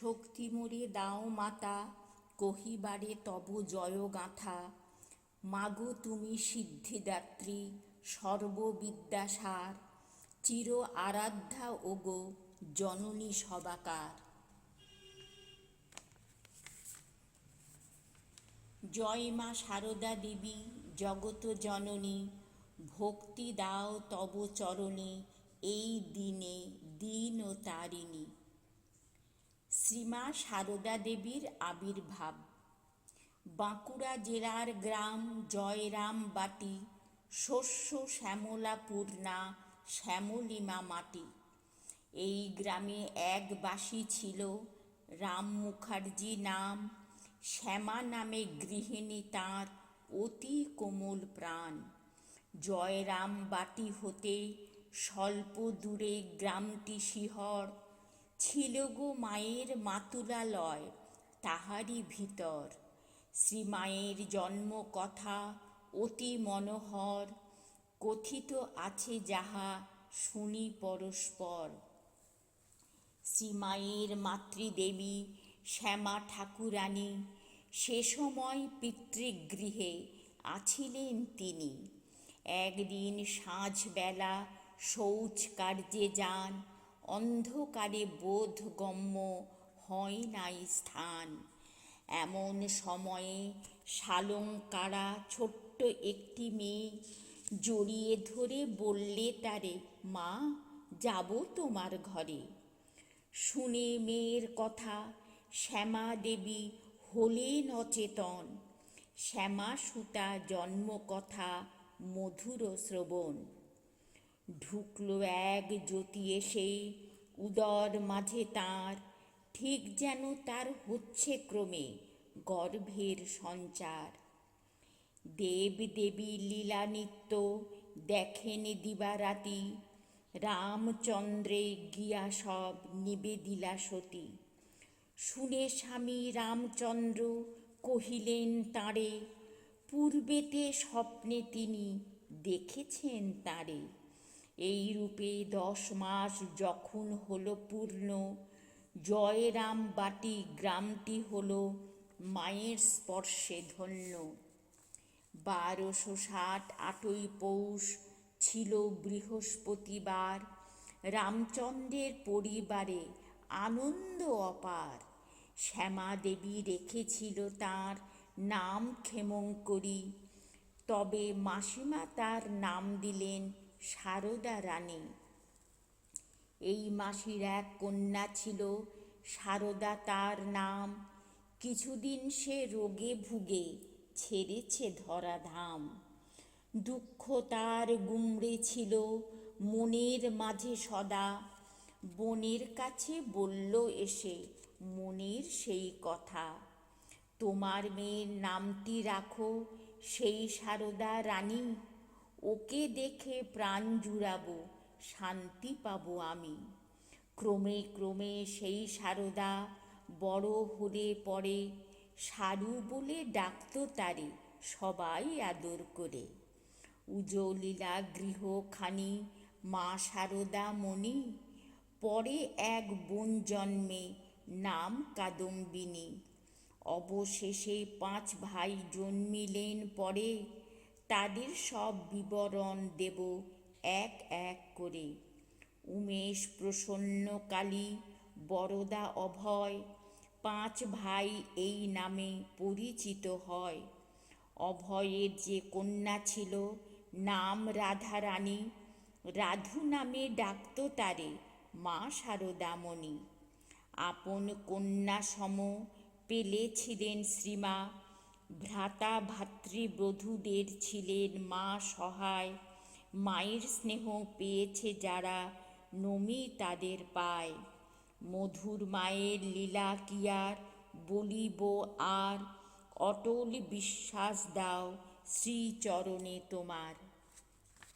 শক্তি মোরে দাও মাতা, কহিবারে তব জয়গাথা মাগো তুমি সিদ্ধিদাত্রী সর্ববিদ্যাসার চির আরাধ্যা ওগো, জননী সবাকার। জয় মা সারদা দেবী, জগত জননী, ভক্তি দাও তব চরণে, এই দিনে দিন ও তারিণী। শ্রীমা সারদা দেবীর আবির্ভাব। বাঁকুড়া জেলার গ্রাম জয়রামবাটি শস্য শ্যামলা পূর্ণা শ্যামলিমা মাটি। এই গ্রামে এক বাসী ছিল, রাম মুখার্জি নাম। শ্যামা নামে গৃহিণী তাঁর অতি কোমল প্রাণ। জয়রাম বাটি হতে স্বল্প দূরে গ্রামটি শিহর। ছিল গো মায়ের মাতুলালয়, তাহারই ভিতর। শ্রীমায়ের জন্ম কথা অতি মনোহর, কথিত আছে যাহা শুনি পরস্পর। শ্রীমায়ের মাতৃদেবী শ্যামা ঠাকুরানী সে সময় পিতৃগৃহে আছিলেন তিনি। একদিন সাঁঝবেলা শৌচ কার্যে যান অন্ধকারে বোধগম্য হয় নাই স্থান। এমন সময়ে শালঙ্কারা ছোট্ট একটি মেয়ে জড়িয়ে ধরে বললে তারে, মা, যাব তোমার ঘরে। শুনে মেয়ের কথা শ্যামা দেবী হলেন অচেতন শ্যামা সুতা জন্ম কথা মধুর শ্রবণ। ঢুকলো এক জ্যোতি এসে উদর মাঝে তার। ঠিক যেন তার হচ্ছে ক্রমে গর্ভের সঞ্চার। দেব দেবী লীলা নিত্য দেখেন দিবারাতি, রামচন্দ্রে গিয়া সব নিবেদিলা সতী। শুনে স্বামী রামচন্দ্র কহিলেন তাঁরে, পূর্বেতে স্বপ্নে তিনি দেখেছেন তাঁরে। এই রূপে দশ মাস যখন হলো পূর্ণ, জয়রাম বাটি গ্রামটি হলো মায়ের স্পর্শে ধন্য। বারোশো ষাট আটই পৌষ ছিল বৃহস্পতিবার। রামচন্দ্রের পরিবারে আনন্দ অপার। শ্যামা দেবী রেখেছিল তার নাম ক্ষেমঙ্করী তবে মাসিমা তার নাম দিলেন সারদা রানী। এই মাসির এক কন্যা ছিল, সারদা তার নাম। কিছুদিন সে রোগে ভুগে, ছেড়েছে ধরাধাম। দুঃখ তার গুমড়ে ছিল, মনের মাঝে সদা। বনের কাছে বলল এসে, মনের সেই কথা। তোমার মেয়ের নামটি রাখো, সেই সারদা রানী। ওকে দেখে প্রাণ জুড়াবো, শান্তি পাবো আমি। ক্রমে ক্রমে সেই সারদা বড় হলে পরে, সারু বলে ডাকত তারে সবাই আদর করে। উজলীলা গৃহখানি, মা সারদা মণি, পরে এক বোন জন্মে, নাম কাদম্বিনী। অবশেষে পাঁচ ভাই জন্মিলেন পরে তাদের সব বিবরণ দেব এক এক করে। উমেশ প্রসন্ন কালী, বরদা অভয়, পাঁচ ভাই এই নামে পরিচিত হয়। অভয়ের যে কন্যা ছিল, নাম রাধারানী, রাধু নামে ডাকত তারে মা শারদামণি। আপন কন্যা সম পেলেছিলেন শ্রীমা ভ্রাতা ভাতৃবধূদের ছিলেন মা সহায়। মায়ের স্নেহ পেয়েছে যারা, নমি তাদের পায়। মধুর মায়ের লীলা কি আর বলিব আর? অটল বিশ্বাস দাও, শ্রীচরণে তোমার।